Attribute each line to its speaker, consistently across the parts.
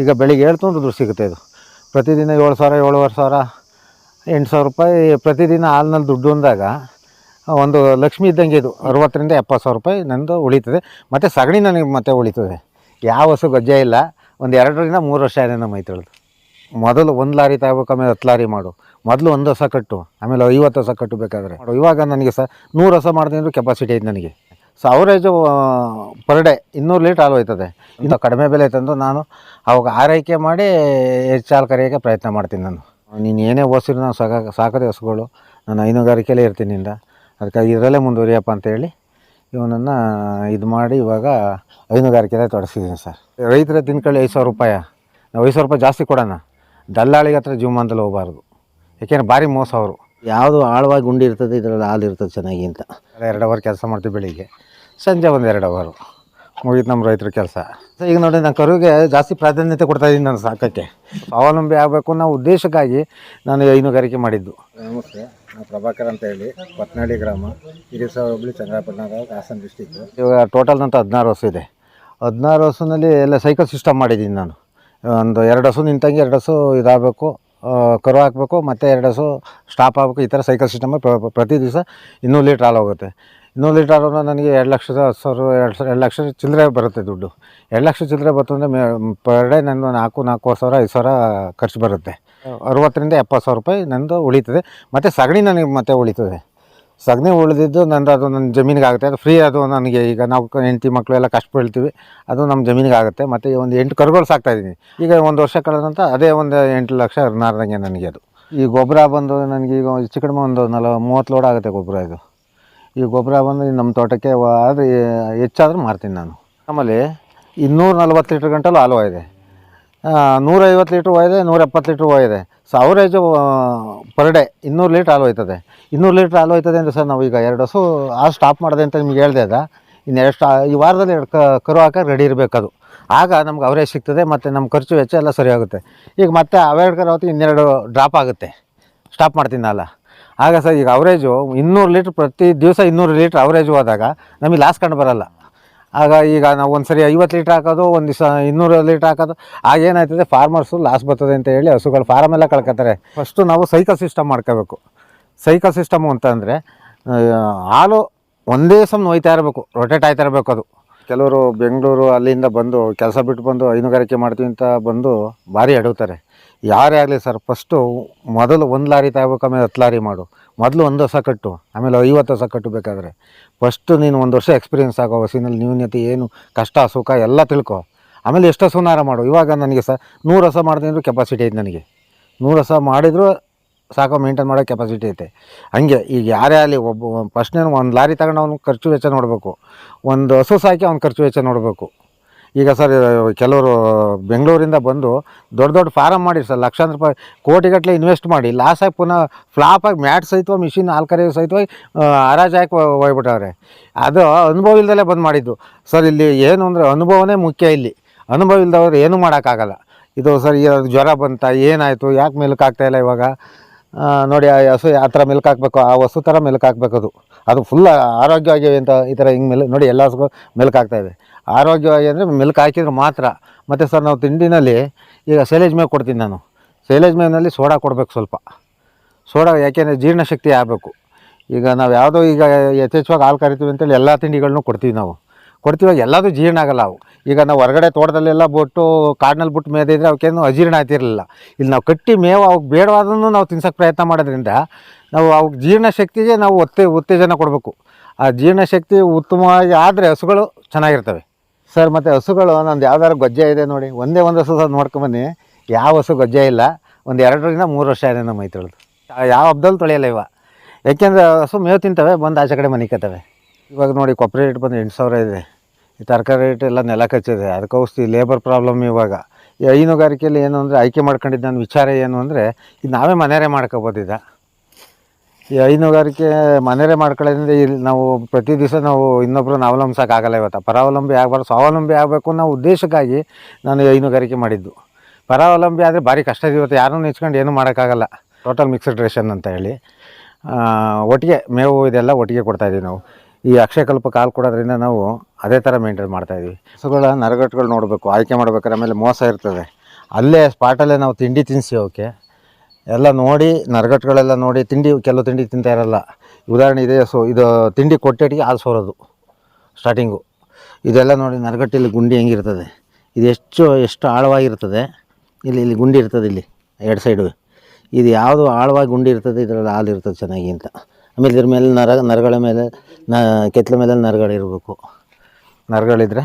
Speaker 1: ಈಗ ಬೆಳಿಗ್ಗೆ ಏಳು ದುಡ್ಡು ಸಿಗುತ್ತೆ ಇದು. ಪ್ರತಿದಿನ ಏಳು ಸಾವಿರ, ಏಳುವರೆ ಸಾವಿರ, ಎಂಟು ಸಾವಿರ ರೂಪಾಯಿ ಪ್ರತಿದಿನ ಹಾಲಿನಲ್ಲಿ ದುಡ್ಡು ಅಂದಾಗ ಒಂದು ಲಕ್ಷ್ಮಿ ಇದ್ದಂಗೆ ಇದು. ಅರವತ್ತರಿಂದ ಎಪ್ಪತ್ತು ಸಾವಿರ ರೂಪಾಯಿ ನಂದು ಉಳಿತದೆ. ಮತ್ತು ಸಗಣಿ ನನಗೆ ಮತ್ತೆ ಉಳಿತದೆ. ಯಾವ ಹಸು ಗಜ್ಜೆ ಇಲ್ಲ. ಒಂದು ಎರಡರಿಂದ ಮೂರು ವರ್ಷ ಇದೆ ನಮ್ಮ ಮೈತಳದು ಮೊದಲು ಒಂದು ಲಾರಿ ತಗೋಬೇಕು, ಆಮೇಲೆ ಹತ್ತು ಲಾರಿ ಮಾಡು. ಮೊದಲು ಒಂದು ಹೊಸ ಕಟ್ಟು, ಆಮೇಲೆ ಐವತ್ತು ಹೊಸ ಕಟ್ಟು ಬೇಕಾದರೆ. ಇವಾಗ ನನಗೆ ಸಹ ನೂರು ಹೊಸ ಮಾಡಿದೆ ಅಂದರೂ ಕೆಪಾಸಿಟಿ ಐತೆ ನನಗೆ. ಸೊ ಅವರೇಜು ಪರ್ ಡೇ ಇನ್ನೂರು ಲೀಟ್ರ್ ಹಾಲು ಹೋಯ್ತದೆ. ಇನ್ನು ಕಡಿಮೆ ಬೆಲೆ ತಂದು ನಾನು ಅವಾಗ ಆರೈಕೆ ಮಾಡಿ ಹೆಚ್ಚು ಹಾಲು ಕರೆಯೋಕ್ಕೆ ಪ್ರಯತ್ನ ಮಾಡ್ತೀನಿ ನಾನು. ನೀನು ಏನೇ ಓಸಿರು ನಾನು ಸಾಕ ಸಾಕದೆ ಹಸುಗಳು ನಾನು ಹೈನುಗಾರಿಕೆಯಲ್ಲೇ ಇರ್ತೀನಿ ಇಂದ ಅದಕ್ಕಾಗಿ ಇದರಲ್ಲೇ ಮುಂದುವರಿಯಪ್ಪ ಅಂತೇಳಿ ಇವನನ್ನು ಇದು ಮಾಡಿ ಇವಾಗ ಹೈನುಗಾರಿಕೆಯಲ್ಲೇ ತೊಡಗಿಸಿದ್ದೀನಿ ಸರ್. ರೈತರ ತಿನ್ಕೊಳ್ಳಿ ಐದು ಸಾವಿರ ರೂಪಾಯಿ. ನಾವು ಐದು ಸಾವಿರ ರೂಪಾಯಿ ಜಾಸ್ತಿ ಕೊಡೋಣ. ದಲ್ಲಾಳಿಗೆ ಹತ್ರ ಜೀವಮಾನದಲ್ಲಿ ಹೋಗಬಾರ್ದು. ಯಾಕೆಂದ್ರೆ ಭಾರಿ ಮೋಸ ಅವರು.
Speaker 2: ಯಾವುದು ಆಳವಾಗಿ ಗುಂಡಿ ಇರ್ತದೆ ಇದರಲ್ಲಿ ಹಾಲು ಇರ್ತದೆ ಚೆನ್ನಾಗಿ ಅಂತ.
Speaker 1: ಎರಡು ಅವರ್ ಕೆಲಸ ಮಾಡ್ತೀವಿ ಬೆಳಿಗ್ಗೆ. ಸಂಜೆ ಒಂದು ಎರಡು ಅವರು ಮುಗೀತು ನಮ್ಮ ರೈತರ ಕೆಲಸ. ಈಗ ನೋಡಿ ನಾನು ಕರುವಿಗೆ ಜಾಸ್ತಿ ಪ್ರಾಧಾನ್ಯತೆ ಕೊಡ್ತಾ ಇದ್ದೀನಿ ನಾನು ಸಾಕಕ್ಕೆ. ಸ್ವಾವಲಂಬಿ ಆಗಬೇಕು ಅನ್ನೋ ಉದ್ದೇಶಕ್ಕಾಗಿ ನಾನು ಹೈನುಗಾರಿಕೆ ಮಾಡಿದ್ದು. ನಮಸ್ತೆ ನಾನು ಪ್ರಭಾಕರ್ ಅಂತ ಹೇಳಿ ಪತ್ನಾಳಿ ಗ್ರಾಮ ಹಿರಿಯ ಸಾವಿರ ಹುಬ್ಳಿ ಚಂದ್ರಪಟ್ಟಣ ಹಾಸನ ಡಿಸ್ಟಿಕ್ ಇವಾಗ ಟೋಟಲ್ ನಂತ ಹದಿನಾರು ವರ್ಷ ಇದೆ. ಹದಿನಾರು ವರ್ಷದಲ್ಲಿ ಎಲ್ಲ ಸೈಕಲ್ ಸಿಸ್ಟಮ್ ಮಾಡಿದ್ದೀನಿ ನಾನು. ಒಂದು ಎರಡು ಹಸು ನಿಂತಂಗೆ ಎರಡು ಹಸು ಇದಾಗಬೇಕು ಕರು ಹಾಕಬೇಕು ಮತ್ತು ಎರಡು ಹಸು ಸ್ಟಾಪ್ ಆಗಬೇಕು ಈ ಥರ ಸೈಕಲ್ ಸಿಸ್ಟಮ್ ಪ್ರತಿ ದಿವಸ ಇನ್ನೂರು ಲೀಟ್ರ್ ಹಾಲು ಹೋಗುತ್ತೆ. ಇನ್ನೂರು ಲೀಟರ್ ನನಗೆ ಎರಡು ಲಕ್ಷದ ಹತ್ತು ಸಾವಿರ ಎರಡು ಸಾವಿರ ಎರಡು ಲಕ್ಷ ಚಿಲ್ಲರೆ ಬರುತ್ತೆ ದುಡ್ಡು. ಎರಡು ಲಕ್ಷ ಚಿಲ್ಲರೆ ಬಂತು ಅಂದರೆ ಮೇ ಪರ್ ಡೇ ನನ್ನ ನಾಲ್ಕು ನಾಲ್ಕೂವರೆ ಸಾವಿರ ಐದು ಸಾವಿರ ಖರ್ಚು ಬರುತ್ತೆ. ಅರುವತ್ತರಿಂದ ಎಪ್ಪತ್ತು ಸಾವಿರ ರೂಪಾಯಿ ನಂದು ಉಳಿತದೆ. ಮತ್ತು ಸಗಣಿ ನನಗೆ ಮತ್ತೆ ಉಳಿತದೆ. ಸಗಣಿ ಉಳಿದಿದ್ದು ನಂದು ಅದು ನನ್ನ ಜಮೀನಿಗೆ ಆಗುತ್ತೆ ಅದು ಫ್ರೀ ಅದು ನನಗೆ ಈಗ ನಾವು ಹೆಂಡತಿ ಮಕ್ಕಳು ಎಲ್ಲ ಕಷ್ಟ ಬೀಳ್ತೀವಿ. ಅದು ನಮ್ಮ ಜಮೀನಿಗೆ ಆಗುತ್ತೆ ಮತ್ತು ಒಂದು ಎಂಟು ಕರುಗಳು ಸಾಕ್ತಾಯಿದ್ದೀನಿ ಈಗ ಒಂದು ವರ್ಷ ಕಳೆದ ನಂತರ ಅದೇ ಒಂದು ಎಂಟು ಲಕ್ಷ ನಾರ್ದಂಗೆ ನನಗೆ ಅದು. ಈ ಗೊಬ್ಬರ ಬಂದು ನನಗೆ ಈಗ ಹೆಚ್ಚು ಕಡಿಮೆ ಒಂದು ನಲ ಮೂವತ್ತು ಲೋಡ್ ಆಗುತ್ತೆ ಗೊಬ್ಬರ ಇದು. ಈ ಗೊಬ್ಬರ ಬಂದು ನಮ್ಮ ತೋಟಕ್ಕೆ ಆದರೆ ಹೆಚ್ಚಾದರೂ ಮಾರ್ತೀನಿ ನಾನು. ಆಮೇಲೆ ಇನ್ನೂರ ನಲ್ವತ್ತು ಲೀಟ್ರ್ ಗಂಟಲು ಹಾಲು ಇದೆ ನೂರೈವತ್ತು ಲೀಟ್ರ್ ಒಯ್ದೆ ನೂರ ಎಪ್ಪತ್ತು ಲೀಟ್ರ್ ಒಯ್ದೆ. ಸೊ ಪರ್ ಡೇ ಇನ್ನೂರು ಲೀಟ್ರ್ ಹಾಲು ಹೋಯ್ತದೆ ಇನ್ನೂರು ಲೀಟ್ರ್ ಹಾಲು ಹೋಯ್ತದೆ ಅಂದರೆ ಸರ್ ನಾವು ಈಗ ಎರಡು ಹಸು ಹಾಲು ಸ್ಟಾಪ್ ಮಾಡಿದೆ ಅಂತ ನಿಮ್ಗೆ ಹೇಳ್ದೆ ಅದ ಇನ್ನು ಎರಡು ಈ ವಾರದಲ್ಲಿ ಎರಡು ಕರು ಹಾಕ ರೆಡಿ ಇರಬೇಕು ಅದು ಆಗ ನಮ್ಗೆ ಅವರೇಜ್ ಸಿಗ್ತದೆ ಮತ್ತು ನಮ್ಮ ಖರ್ಚು ವೆಚ್ಚ ಎಲ್ಲ ಸರಿ ಈಗ ಮತ್ತೆ ಅವೆರಡು ಕರು ಹೊತ್ತಿಗೆ ಇನ್ನೆರಡು ಡ್ರಾಪ್ ಆಗುತ್ತೆ. ಸ್ಟಾಪ್ ಮಾಡ್ತೀನಿ ಅಲ್ಲ. ಆಗ ಸರ್ ಈಗ ಅವರೇಜು ಇನ್ನೂರು ಲೀಟ್ರ್ ಪ್ರತಿ ದಿವಸ ಇನ್ನೂರು ಲೀಟ್ರ್ ಅವರೇಜು ಹೋದಾಗ ನಮಗೆ ಲಾಸ್ ಕಂಡು ಬರಲ್ಲ. ಆಗ ಈಗ ನಾವು ಒಂದು ಸರಿ ಐವತ್ತು ಲೀಟ್ರ್ ಹಾಕೋದು, ಒಂದು ದಿವಸ ಇನ್ನೂರು ಲೀಟ್ರ್ ಹಾಕೋದು ಆಗೇನಾಯ್ತದೆ ಫಾರ್ಮರ್ಸು ಲಾಸ್ ಬರ್ತದೆ ಅಂತ ಹೇಳಿ ಹಸುಗಳು ಫಾರಮ್ ಎಲ್ಲ ಕಳ್ಕೊತಾರೆ. ಫಸ್ಟು ನಾವು ಸೈಕಲ್ ಸಿಸ್ಟಮ್ ಮಾಡ್ಕೋಬೇಕು. ಸೈಕಲ್ ಸಿಸ್ಟಮು ಅಂತಂದರೆ ಹಾಲು ಒಂದೇ ಸಮ ಒಯ್ತಾ ಇರಬೇಕು ರೊಟೇಟ್ ಆಯ್ತಾ ಇರಬೇಕು ಅದು. ಕೆಲವರು ಬೆಂಗಳೂರು ಅಲ್ಲಿಂದ ಬಂದು ಕೆಲಸ ಬಿಟ್ಟು ಬಂದು ಹೈನುಗಾರಿಕೆ ಮಾಡ್ತೀವಿ ಅಂತ ಬಂದು ಭಾರಿ ಎಡುತ್ತಾರೆ ಯಾರೇ ಆಗಲಿ ಸರ್ ಫಸ್ಟು ಮೊದಲು ಒಂದು ಲಾರಿ ತಗೋಬೇಕು, ಆಮೇಲೆ ಹತ್ತು ಲಾರಿ ಮಾಡು. ಮೊದಲು ಒಂದು ಹೊಸ ಕಟ್ಟು, ಆಮೇಲೆ ಐವತ್ತು ಹೊಸ ಕಟ್ಟು ಬೇಕಾದರೆ. ಫಸ್ಟು ನೀನು ಒಂದು ವರ್ಷ ಎಕ್ಸ್ಪೀರಿಯೆನ್ಸ್ ಆಗೋ ಹಸಿನಲ್ಲಿ ನ್ಯೂನ್ಯತೆ ಏನು, ಕಷ್ಟ, ಸುಖ ಎಲ್ಲ ತಿಳ್ಕೊ. ಆಮೇಲೆ ಎಷ್ಟು ಸುನಾರ ಮಾಡು. ಇವಾಗ ನನಗೆ ಸರ್ ನೂರು ಹೊಸ ಮಾಡಿದೆ ಅಂದರೂ ಕೆಪಾಸಿಟಿ ಐತೆ ನನಗೆ. ನೂರು ಹೊಸ ಮಾಡಿದರೂ ಸಾಕು ಮೇಂಟೈನ್ ಮಾಡೋ ಕೆಪಾಸಿಟಿ ಐತೆ. ಹಂಗೆ, ಈಗ ಯಾರೇ ಆಗಲಿ ಒಬ್ಬ ಫಸ್ಟ್ನೇ ಒಂದು ಲಾರಿ ತಗೊಂಡು ಅವ್ನು ಖರ್ಚು ವೆಚ್ಚ ನೋಡಬೇಕು. ಒಂದು ಹಸು ಸಾಕಿ ಅವ್ನು ಖರ್ಚು ವೆಚ್ಚ ನೋಡಬೇಕು. ಈಗ ಸರ್ ಕೆಲವರು ಬೆಂಗಳೂರಿಂದ ಬಂದು ದೊಡ್ಡ ದೊಡ್ಡ ಫಾರಮ್ ಮಾಡಿ ಸರ್, ಲಕ್ಷಾಂತರ ರೂಪಾಯಿ ಕೋಟಿಗಟ್ಟಲೆ ಇನ್ವೆಸ್ಟ್ ಮಾಡಿ ಲಾಸಾಗಿ ಪುನಃ ಫ್ಲಾಪಾಗಿ ಮ್ಯಾಟ್ ಸಹಿತ ಮಿಷಿನ್ ಹಾಲು ಕರೆಯೋ ಸಹಿತವಾಗಿ ಹರಾಜಾಗಿ ಹೋಗ್ಬಿಟ್ಟವ್ರೆ. ಅದು ಅನುಭವ ಇಲ್ದಲೇ ಬಂದು ಮಾಡಿದ್ದು. ಸರ್, ಇಲ್ಲಿ ಏನು ಅಂದರೆ ಅನುಭವನೇ ಮುಖ್ಯ ಇಲ್ಲಿ. ಅನುಭವ ಇಲ್ದವ್ರು ಏನೂ ಮಾಡೋಕ್ಕಾಗಲ್ಲ. ಇದು ಸರ್, ಈ ಜ್ವರ ಬಂತ, ಏನಾಯಿತು, ಯಾಕೆ ಮೆಲ್ಕ್ ಇಲ್ಲ ಇವಾಗ? ನೋಡಿ, ಆ, ಹಸು ಆ ಥರ ಮೆಲುಕು ಹಾಕ್ಬೇಕು, ಆ ಹಸು ಥರ ಮೆಲುಕು ಹಾಕ್ಬೇಕು ಅದು ಅದು ಫುಲ್ ಆರೋಗ್ಯವಾಗಿ ಅಂತ ಈ ಥರ ಹಿಂಗೆ ಮೆಲು, ನೋಡಿ, ಎಲ್ಲ ಹಸುಗೂ ಮೆಲುಕು ಆಗ್ತಾಯಿದೆ ಇದೆ. ಆರೋಗ್ಯವಾಗಿ ಅಂದರೆ ಮಿಲ್ಕ್ ಹಾಕಿದ್ರೆ ಮಾತ್ರ. ಮತ್ತು ಸರ್, ನಾವು ತಿಂಡಿನಲ್ಲಿ ಈಗ ಸೈಲೇಜ್ ಮೇವು ಕೊಡ್ತೀನಿ ನಾನು. ಸೈಲೇಜ್ ಮೇವಿನಲ್ಲಿ ಸೋಡಾ ಕೊಡಬೇಕು ಸ್ವಲ್ಪ. ಸೋಡಾ ಯಾಕೆಂದರೆ ಜೀರ್ಣಶಕ್ತಿ ಆಗಬೇಕು. ಈಗ ನಾವು ಯಾವುದೋ ಈಗ ಯಥೇಚ್ಛವಾಗಿ ಹಾಲು ಕರಿತೀವಿ ಅಂತೇಳಿ ಎಲ್ಲ ತಿಂಡಿಗಳನ್ನೂ ಕೊಡ್ತೀವಿ ನಾವು. ಕೊಡ್ತೀವಿ ಎಲ್ಲದೂ ಜೀರ್ಣ ಆಗಲ್ಲ ಅವು. ಈಗ ನಾವು ಹೊರಗಡೆ ತೋಟದಲ್ಲೆಲ್ಲ ಬಿಟ್ಟು ಕಾಡಿನಲ್ಲಿ ಬಿಟ್ಟು ಮೇದಿದ್ರೆ ಅವಕ್ಕೇನು ಅಜೀರ್ಣ ಆಗ್ತಿರಲಿಲ್ಲ. ಇಲ್ಲಿ ನಾವು ಕಟ್ಟಿ ಮೇವು ಅವಕ್ಕೆ ಬೇಡವಾದನ್ನು ನಾವು ತಿನ್ಸೋಕ್ಕೆ ಪ್ರಯತ್ನ ಮಾಡೋದ್ರಿಂದ ನಾವು ಅವಕ್ಕೆ ಜೀರ್ಣಶಕ್ತಿಗೆ ನಾವು ಒತ್ತೆ, ಉತ್ತೇಜನ ಕೊಡಬೇಕು. ಆ ಜೀರ್ಣಶಕ್ತಿ ಉತ್ತಮವಾಗಿ ಆದರೆ ಹಸುಗಳು ಚೆನ್ನಾಗಿರ್ತವೆ. ಸರ್, ಮತ್ತು ಹಸುಗಳು ನಂದು ಯಾವ್ದಾದ್ರು ಗೊಜ್ಜೆ ಇದೆ ನೋಡಿ. ಒಂದೇ ಒಂದು ಹಸು ಸರ್ ನೋಡ್ಕೊಂಬನ್ನಿ ಯಾವ ಹಸು ಗೊಜ್ಜೆ ಇಲ್ಲ. ಒಂದು ಎರಡರಿಂದ ಮೂರು ವರ್ಷ ಇದೆ ನಮ್ಮ ಮೈತಳದು ಯಾವ ಹಬ್ಬದಲ್ಲಿ ತೊಳೆಯಲ್ಲ ಇವ. ಯಾಕೆಂದರೆ ಹಸು ಮೇವು ತಿಂತವೆ, ಬಂದು ಆಚೆ ಕಡೆ ಮನಿಕತ್ತವೆ ಇವಾಗ ನೋಡಿ ಕೊಪ್ಪರಿ ರೇಟ್ ಬಂದು ಎಂಟು ಸಾವಿರ ಇದೆ. ಈ ತರಕಾರಿ ರೇಟ್ ಎಲ್ಲ ನೆಲ ಕಚ್ಚಿದೆ. ಅದಕ್ಕೆ ಔಷಧಿ ಲೇಬರ್ ಪ್ರಾಬ್ಲಮ್ ಇವಾಗ. ಈ ಹೈನುಗಾರಿಕೆಯಲ್ಲಿ ಏನು ಅಂದರೆ ಆಯ್ಕೆ ಮಾಡ್ಕೊಂಡಿದ್ದು ನನ್ನ ವಿಚಾರ ಏನು ಅಂದರೆ, ಇದು ನಾವೇ ಮನೆಯೇ ಮಾಡ್ಕೋಬೋದಿದ ಈ ಹೈನುಗಾರಿಕೆ ಮನೆಯಲ್ಲೇ ಮಾಡ್ಕೊಳ್ಳೋದ್ರಿಂದ ಇಲ್ಲಿ ನಾವು ಪ್ರತಿ ದಿವಸ ನಾವು ಇನ್ನೊಬ್ಬರನ್ನ ಅವಲಂಬಿಸೋಕ್ಕಾಗಲ್ಲ ಇವತ್ತು. ಪರಾವಲಂಬಿ ಆಗಬಾರ್ದು, ಸ್ವಾವಲಂಬಿ ಆಗಬೇಕು ಅನ್ನೋ ಉದ್ದೇಶಕ್ಕಾಗಿ ನಾನು ಹೈನುಗಾರಿಕೆ ಮಾಡಿದ್ದು. ಪರಾವಲಂಬಿ ಆದರೆ ಭಾರಿ ಕಷ್ಟ ಇದೆ ಇವತ್ತು ಯಾರನ್ನೂ ನೆಚ್ಕೊಂಡು ಏನೂ ಮಾಡೋಕ್ಕಾಗಲ್ಲ. ಟೋಟಲ್ ಮಿಕ್ಸ್ಡ್ ರೇಷನ್ ಅಂತ ಹೇಳಿ. ಒಟ್ಟಿಗೆ ಮೇವು ಇದೆಲ್ಲ ಒಟ್ಟಿಗೆ ಕೊಡ್ತಾಯಿದ್ದೀವಿ ನಾವು. ಈ ಅಕ್ಷಯಕಲ್ಪ ಕಾಲು ಕೊಡೋದ್ರಿಂದ ನಾವು ಅದೇ ಥರ ಮೇಂಟೈನ್ ಮಾಡ್ತಾಯಿದ್ವಿ ಹಸುಗಳ ನರಗಟ್ಟುಗಳು ನೋಡಬೇಕು, ಆಯ್ಕೆ ಮಾಡ್ಬೇಕಾದ್ರೆ ಆಮೇಲೆ ಮೋಸ ಇರ್ತದೆ. ಅಲ್ಲೇ ಸ್ಪಾಟಲ್ಲೇ ನಾವು ತಿಂಡಿ ತಿನ್ನಿಸಿ ಅವಕ್ಕೆ. ಎಲ್ಲ ನೋಡಿ ನರಗಟ್ಟುಗಳೆಲ್ಲ ನೋಡಿ, ತಿಂಡಿ, ಕೆಲವು ತಿಂಡಿ ತಿಂತಾ ಇರಲ್ಲ. ಉದಾಹರಣೆ ಇದೆ, ಸೊ, ಇದು ತಿಂಡಿ ಕೊಟ್ಟೆಟಿಗೆ ಹಾಲು ಸೋರೋದು ಸ್ಟಾರ್ಟಿಂಗು ಇದೆಲ್ಲ ನೋಡಿ ನರಗಟ್ಟೆಯಲ್ಲಿ ಗುಂಡಿ ಹೆಂಗಿರ್ತದೆ. ಇದು ಎಷ್ಟು ಎಷ್ಟು ಆಳವಾಗಿರ್ತದೆ. ಇಲ್ಲಿ ಇಲ್ಲಿ ಗುಂಡಿ ಇರ್ತದೆ, ಇಲ್ಲಿ, ಎರಡು ಸೈಡು ಇದು ಯಾವುದು ಆಳವಾಗಿ ಗುಂಡಿ ಇರ್ತದೆ, ಇದರಲ್ಲಿ ಹಾಲು ಇರ್ತದೆ ಚೆನ್ನಾಗಿ ಅಂತ. ಆಮೇಲೆ ಇದ್ರ ಮೇಲೆ ನರ, ನರಗಳ ಮೇಲೆ, ನ, ಕೆತ್ತಲ ಮೇಲೆ ನರಗಳಿರಬೇಕು ನರಗಳಿದ್ರೆ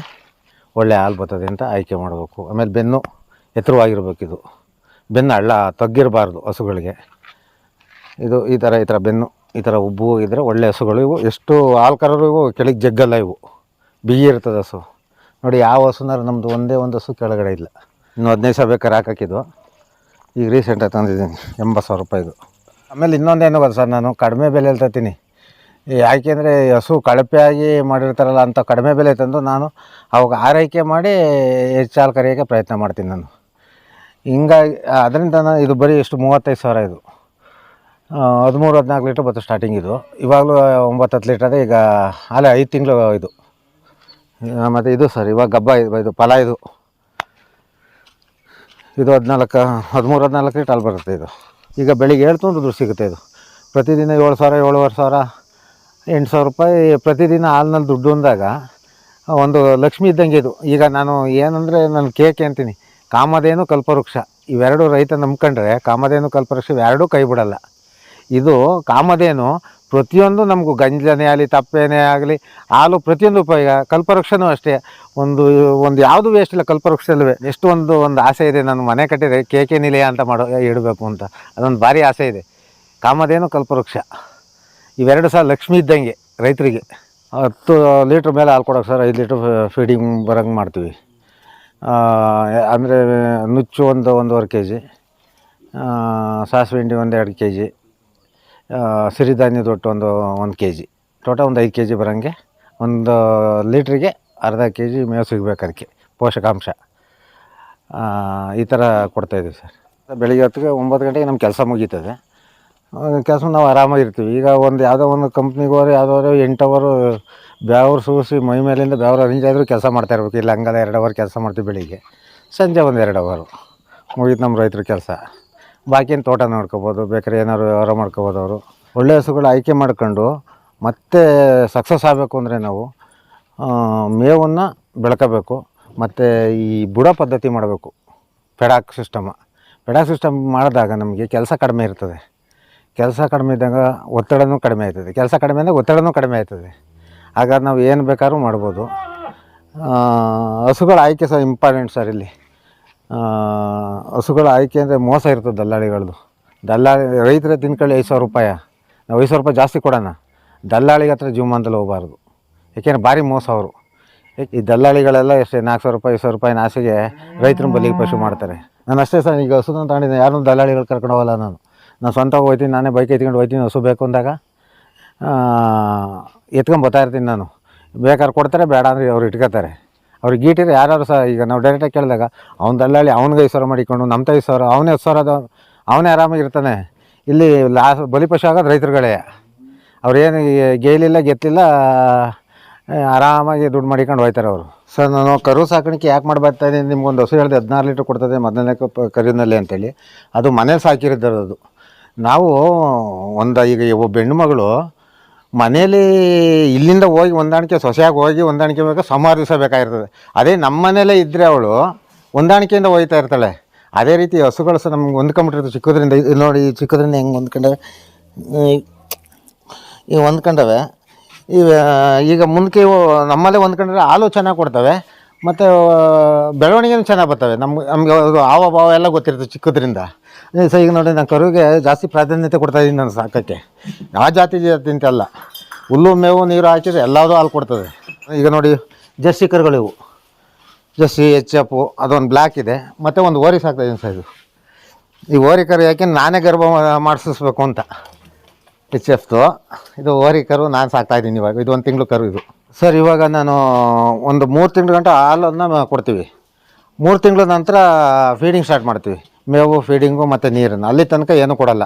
Speaker 1: ಒಳ್ಳೆ ಹಾಲು ಬರ್ತದೆ ಅಂತ ಆಯ್ಕೆ ಮಾಡಬೇಕು. ಆಮೇಲೆ ಬೆನ್ನು ಎತ್ತರವಾಗಿರ್ಬೇಕಿದು. ಬೆನ್ನು ಹಳ್ಳ ತಗ್ಗಿರಬಾರ್ದು ಹಸುಗಳಿಗೆ. ಇದು ಈ ಥರ ಈ ಥರ ಬೆನ್ನು, ಈ ಥರ ಉಬ್ಬು ಹೋಗಿದ್ರೆ ಒಳ್ಳೆ ಹಸುಗಳು ಇವು. ಎಷ್ಟು ಹಾಲು ಇವು, ಕೆಳಗೆ ಜಗ್ಗಲ್ಲ ಇವು. ಬಿಗಿ ಇರ್ತದೆ ಹಸು. ನೋಡಿ, ಯಾವ ಹಸುನಾರು ನಮ್ಮದು ಒಂದೇ ಒಂದು ಹಸು ಕೆಳಗಡೆ ಇಲ್ಲ. ಇನ್ನು ಹದಿನೈದು ಸಾವಿರ ಬೇಕಾದ್ರೆ ಹಾಕಾಕಿದ್ವು ಈಗ ರೀಸೆಂಟಾಗಿ ತಂದಿದ್ದೀನಿ, ಎಂಬತ್ತು ಸಾವಿರ ರೂಪಾಯಿದು ಆಮೇಲೆ ಇನ್ನೊಂದೇನು ಗೊತ್ತಾ ಸರ್ ನಾನು? ಕಡಿಮೆ ಬೆಲೆಯಲ್ಲಿ ತರ್ತೀನಿ ಯಾಕೆಂದರೆ ಹಸು ಕಳಪೆಯಾಗಿ ಮಾಡಿರ್ತಾರಲ್ಲ ಅಂತ ಕಡಿಮೆ ಬೆಲೆ ತಂದು ನಾನು ಅವಾಗ ಆರೈಕೆ ಮಾಡಿ ಹೆಚ್ಚು ಹಾಲು ಕರೆಯೋಕ್ಕೆ ಪ್ರಯತ್ನ ಮಾಡ್ತೀನಿ ನಾನು. ಹಿಂಗಾಗಿ, ಅದರಿಂದ ಇದು ಬರೀ ಎಷ್ಟು ಮೂವತ್ತೈದು ಸಾವಿರ ಇದು. ಹದಿಮೂರು, ಹದಿನಾಲ್ಕು ಲೀಟ್ರ್ ಬತ್ತು ಸ್ಟಾರ್ಟಿಂಗ್ ಇದು. ಇವಾಗಲೂ ಒಂಬತ್ತು, ಹತ್ತು ಲೀಟ್ರ್ ಅದೇ, ಈಗ ಅಲ್ಲೇ ಐದು ತಿಂಗಳು ಇದು. ಮತ್ತು ಇದು ಸರ್, ಇವಾಗ ಗಬ್ಬ ಇದು ಫಲ ಇದು. ಇದು ಹದಿನಾಲ್ಕು, ಹದಿಮೂರು, ಹದಿನಾಲ್ಕು ಲೀಟ್ರ್ ಅಲ್ಲಿ ಬರುತ್ತೆ ಇದು. ಈಗ ಬೆಳಿಗ್ಗೆ ಏಳು ತುಂಡು ದುಡ್ಡು ಸಿಗುತ್ತೆ ಇದು. ಪ್ರತಿದಿನ ಏಳು ಸಾವಿರ, ಏಳುವರೆ ಸಾವಿರ, ಎಂಟು ಸಾವಿರ ರೂಪಾಯಿ ಪ್ರತಿದಿನ ಹಾಲಿನಲ್ಲಿ ದುಡ್ಡು ಅಂದಾಗ, ಒಂದು ಲಕ್ಷ್ಮಿ ಇದ್ದಂಗೆ ಇದು. ಈಗ ನಾನು ಏನಂದರೆ, ನಾನು ಕೇಕೆ ಅಂತೀನಿ. ಕಾಮಧೇನು ಕಲ್ಪವೃಕ್ಷ ಇವೆರಡು ರೈತ ನಂಬ್ಕೊಂಡ್ರೆ ಕಾಮಧೇನು ಕಲ್ಪವೃಕ್ಷ ಇವೆರಡೂ ಕೈ ಬಿಡಲ್ಲ. ಇದು ಕಾಮಧೇನು ಪ್ರತಿಯೊಂದು ನಮಗೂ ಗಂಜಲನೇ ಆಗಲಿ, ತಪ್ಪೇನೇ ಆಗಲಿ, ಹಾಲು ಪ್ರತಿಯೊಂದು ಉಪಯೋಗ. ಕಲ್ಪವೃಕ್ಷನೂ ಅಷ್ಟೇ. ಒಂದು ಒಂದು ಯಾವುದು ವೇಸ್ಟ್ ಇಲ್ಲ, ಕಲ್ಪವೃಕ್ಷದಲ್ಲೇ. ಎಷ್ಟು ಒಂದು ಒಂದು ಆಸೆ ಇದೆ, ನಾನು ಮನೆ ಕಟ್ಟಿದ್ರೆ ಕೆ ನಿಲಯ ಅಂತ ಮಾಡೋ, ಇಡಬೇಕು ಅಂತ. ಅದೊಂದು ಭಾರಿ ಆಸೆ ಇದೆ. ಕಾಮಧೇನು ಕಲ್ಪವೃಕ್ಷ. ಇವೆರಡು ಸಹ ಲಕ್ಷ್ಮಿ ಇದ್ದಂಗೆ ರೈತರಿಗೆ. ಹತ್ತು ಲೀಟ್ರ್ ಮೇಲೆ ಹಾಲು ಕೊಡೋಕೆ ಸರ್ ಐದು ಲೀಟ್ರ್ ಫೀಡಿಂಗ್ ಬರೋಂಗೆ ಮಾಡ್ತೀವಿ. ಅಂದರೆ ನುಚ್ಚು ಒಂದು ಒಂದೂವರೆ ಕೆ ಜಿ ಸಾಸಿವೆ ಹಿಂಡಿ ಒಂದು ಎರಡು ಕೆ ಜಿ ಸಿರಿಧಾನ್ಯದ ಒಟ್ಟು ಒಂದು ಒಂದು ಕೆ ಜಿ ಟೋಟಲ್ ಒಂದು ಐದು ಕೆ ಜಿ ಬರೋಂಗೆ ಒಂದು ಲೀಟ್ರಿಗೆ ಅರ್ಧ ಕೆ ಜಿ ಮೇವು ಸಿಗಬೇಕು ಅದಕ್ಕೆ, ಪೋಷಕಾಂಶ. ಈ ಥರ ಕೊಡ್ತಾಯಿದ್ದೀವಿ ಸರ್. ಬೆಳಿಗ್ಗೆ ಹೊತ್ತಿಗೆ ಒಂಬತ್ತು ಗಂಟೆಗೆ ನಮ್ಮ ಕೆಲಸ ಮುಗೀತದೆ. ಕೆಲಸ ನಾವು ಆರಾಮಾಗಿರ್ತೀವಿ ಈಗ ಒಂದು ಯಾವುದೋ ಒಂದು ಕಂಪ್ನಿಗೆ ಹೋದ್ರೆ ಯಾವುದೋ ಎಂಟು ಅವರು ಬೆವರು ಸೂಸಿ ಮೈ ಮೇಲಿಂದ ಬೆವರು ಅರಿಂಜ್ ಆದರೂ ಕೆಲಸ ಮಾಡ್ತಾ ಇರಬೇಕು. ಇಲ್ಲ ಹಂಗಲ್ಲ, ಎರಡು ಅವರ್ ಕೆಲಸ ಮಾಡ್ತೀವಿ ಬೆಳಿಗ್ಗೆ. ಸಂಜೆ ಒಂದು ಎರಡು ಅವರು ಮುಗೀತು ನಮ್ಮ ರೈತರ ಕೆಲಸ. ಬಾಕಿನ ತೋಟ ನೋಡ್ಕೋಬೋದು ಬೇಕಾದ್ರೆ ಏನಾದ್ರು ವ್ಯವಹಾರ ಮಾಡ್ಕೋಬೋದು ಅವರು. ಒಳ್ಳೆ ಹಸುಗಳು ಆಯ್ಕೆ ಮಾಡ್ಕೊಂಡು ಮತ್ತೆ ಸಕ್ಸಸ್ ಆಗಬೇಕು ಅಂದರೆ ನಾವು ಮೇವನ್ನು ಬೆಳ್ಕೋಬೇಕು, ಮತ್ತು ಈ ಬುಡ ಪದ್ಧತಿ ಮಾಡಬೇಕು. ಪೆಡಾಕ್ ಸಿಸ್ಟಮ ಪೆಡಾಕ್ ಸಿಸ್ಟಮ್ ಮಾಡಿದಾಗ ನಮಗೆ ಕೆಲಸ ಕಡಿಮೆ ಇರ್ತದೆ. ಕೆಲಸ ಕಡಿಮೆ ಇದ್ದಾಗ ಒತ್ತಡನೂ ಕಡಿಮೆ ಆಯ್ತದೆ. ಕೆಲಸ ಕಡಿಮೆ ಅಂದರೆ ಒತ್ತಡನೂ ಕಡಿಮೆ ಆಯ್ತದೆ. ಹಾಗಾದ್ರೆ ನಾವು ಏನು ಬೇಕಾದ್ರೂ ಮಾಡ್ಬೋದು. ಹಸುಗಳ ಆಯ್ಕೆ ಸಹ ಇಂಪಾರ್ಟೆಂಟ್ ಸರ್ ಇಲ್ಲಿ. ಹಸುಗಳ ಆಯ್ಕೆ ಅಂದರೆ ಮೋಸ ಇರ್ತದೆ ದಲ್ಲಾಳಿಗಳದ್ದು ದಲ್ಲಾಳಿ, ರೈತರ ತಿನ್ಕೊಳ್ಳಿ ಐದು ಸಾವಿರ ರೂಪಾಯಿ. ನಾವು ಐದು ಸಾವಿರ ರೂಪಾಯಿ ಜಾಸ್ತಿ ಕೊಡೋಣ. ದಲ್ಲಾಳಿಗೆ ಹತ್ರ ಜೀವಮಾನದಲ್ಲಿ ಹೋಗಬಾರ್ದು. ಯಾಕೆಂದ್ರೆ ಭಾರಿ ಮೋಸ ಅವರು. ಈ ದಲ್ಲಾಳಿಗಳೆಲ್ಲ ಎಷ್ಟೇ, ನಾಲ್ಕು ಸಾವಿರ ರೂಪಾಯಿ, ಐದು ಸಾವಿರ ರೂಪಾಯಿ ನಾಸಿಗೆ ರೈತರ ಬಲಿಗೆ ಪಶು ಮಾಡ್ತಾರೆ. ನಾನು ಅಷ್ಟೇ ಸರ್, ಈಗ ಹಸುನ ತಗೊಂಡಿದ್ದೆ ಯಾರನ್ನೂ ದಲ್ಲಾಳಿಗಳು ಕರ್ಕೊಂಡು ಹೋಗಲ್ಲ ನಾನು. ನಾನು ಸ್ವಂತ ಹೋಗ್ತೀನಿ, ನಾನೇ ಬೈಕ್ ಎತ್ಕೊಂಡು ಹೋಗ್ತೀನಿ, ಹಸು ಬೇಕು ಅಂದಾಗ. ಇರ್ತೀನಿ ನಾನು. ಬೇಕಾದ್ರೆ ಕೊಡ್ತಾರೆ, ಬೇಡ ಅಂದರೆ ಅವ್ರು ಇಟ್ಕೋತಾರೆ. ಅವ್ರಿಗೆ ಗೀಟಿದ್ರೆ ಯಾರು ಸಹ, ಈಗ ನಾವು ಡೈರೆಕ್ಟಾಗಿ ಕೇಳಿದಾಗ ಅವ್ನ ದಲ್ಲಾಳಿ ಅವ್ನಿಗೆ ಐದು ಸಾವಿರ ಮಾಡಿಕೊಂಡು ನಮ್ಮ ತೈ ಸಾವಿರ, ಅವನೇ ಹತ್ತು ಸಾವಿರ ಅದ ಅವನೇ ಆರಾಮಾಗಿರ್ತಾನೆ ಇಲ್ಲಿ ಲಾಸ್ ಬಲಿಪಶು ಆಗೋದು ರೈತರುಗಳೇ. ಅವ್ರೇನು ಗೇಲಿಲ್ಲ, ಗೆತ್ತಿಲ್ಲ ಆರಾಮಾಗಿ ದುಡ್ಡು ಮಾಡಿಕೊಂಡು ಹೋಯ್ತಾರೆ ಅವರು. ಸರ್ ನಾನು ಕರು ಸಾಕಾಣಿಕೆ ಯಾಕೆ ಮಾಡ್ಬಾರ್ತಾ ಬರ್ತಾ ಇದ್ದೀನಿ, ನಿಮ್ಗೊಂದು ಹಸು ಹೇಳಿದೆ, ಹದಿನಾರು ಲೀಟ್ರ್ ಕೊಡ್ತದೆ ಮೊದಲನೇ ಕರಿನಲ್ಲಿ ಅಂತೇಳಿ. ಅದು ಮನೇಲಿ ಸಾಕಿರೋದು ನಾವು ಒಂದು ಈಗ ಒಬ್ಬ ಮಗಳು ಮನೇಲಿ ಇಲ್ಲಿಂದ ಹೋಗಿ ಹೊಂದಾಣಿಕೆ, ಸೊಸೆಯಾಗಿ ಹೋಗಿ ಹೊಂದಾಣಿಕೆ ಬೇಕು ಸುಮಾರು ದಿವಸ ಬೇಕಾಗಿರ್ತದೆ. ಅದೇ ನಮ್ಮ ಮನೇಲೇ ಇದ್ದರೆ ಅವಳು ಹೊಂದಾಣಿಕೆಯಿಂದ ಹೋಗ್ತಾ ಇರ್ತಾಳೆ. ಅದೇ ರೀತಿ ಹಸುಗಳು ಸಹ ನಮ್ಗೆ ಹೊಂದ್ಕೊಂಬಿಟ್ಟಿರ್ತದೆ ಚಿಕ್ಕದ್ರಿಂದ. ಇದು ನೋಡಿ ಈ ಚಿಕ್ಕದ್ರಿಂದ ಹೆಂಗೆ ಹೊಂದ್ಕೊಂಡವೆ? ಈಗ ಹೊಂದ್ಕೊಂಡವೆ. ಈಗ ಈಗ ಮುಂದಕ್ಕೆ ನಮ್ಮಲ್ಲೇ ಹೊಂದ್ಕೊಂಡ್ರೆ ಹಾಲು ಚೆನ್ನಾಗಿ ಕೊಡ್ತವೆ. ಮತ್ತು ಬೆಳವಣಿಗೆನೂ ಚೆನ್ನಾಗಿ ಬರ್ತವೆ. ನಮ್ಗೆ, ನಮಗೆ ಹಾವ ಭಾವ ಎಲ್ಲ ಗೊತ್ತಿರ್ತದೆ ಚಿಕ್ಕದ್ರಿಂದ. ಸೊ ಈಗ ನೋಡಿ ನಾನು ಕರುವಿಗೆ ಜಾಸ್ತಿ ಪ್ರಾಧಾನ್ಯತೆ ಕೊಡ್ತಾ ಇದ್ದೀನಿ ನಾನು ಸಾಕೋಕ್ಕೆ. ಯಾವ ಜಾತಿ ಜಾತಿ ಅಂತಲ್ಲ ಹುಲ್ಲು, ಮೇವು, ನೀರು ಹಾಕಿದ್ರೆ ಎಲ್ಲದೂ ಹಾಲು ಕೊಡ್ತದೆ. ಈಗ ನೋಡಿ, ಜರ್ಸಿ ಕರುಗಳಿವು ಜರ್ಸಿ, ಎಚ್ ಎಫು, ಅದೊಂದು ಬ್ಲ್ಯಾಕ್ ಇದೆ. ಮತ್ತು ಒಂದು ಓರಿ ಸಾಕ್ತಾಯಿದ್ದೀನಿ ಸರ್ ಇದು. ಈ ಓರಿ ಕರು ಯಾಕೆ ನಾನೇ ಗರ್ಭ ಮಾಡಿಸ್ಬೇಕು ಅಂತ. ಎಚ್ ಎಫ್ದು. ಇದು ಓರಿ ಕರು ನಾನು ಸಾಕ್ತಾ ಇದ್ದೀನಿ ಇವಾಗ. ಇದು ಒಂದು ತಿಂಗಳು ಕರು ಇದು. ಸರ್, ಇವಾಗ ನಾನು ಒಂದು ಮೂರು ತಿಂಗಳು ಗಂಟ ಹಾಲನ್ನು ಕೊಡ್ತೀವಿ. ಮೂರು ತಿಂಗಳ ನಂತರ ಫೀಡಿಂಗ್ ಸ್ಟಾರ್ಟ್ ಮಾಡ್ತೀವಿ. ಮೇವು ಫೀಡಿಂಗು ಮತ್ತು ನೀರನ್ನು. ಅಲ್ಲಿ ತನಕ ಏನೂ ಕೊಡಲ್ಲ.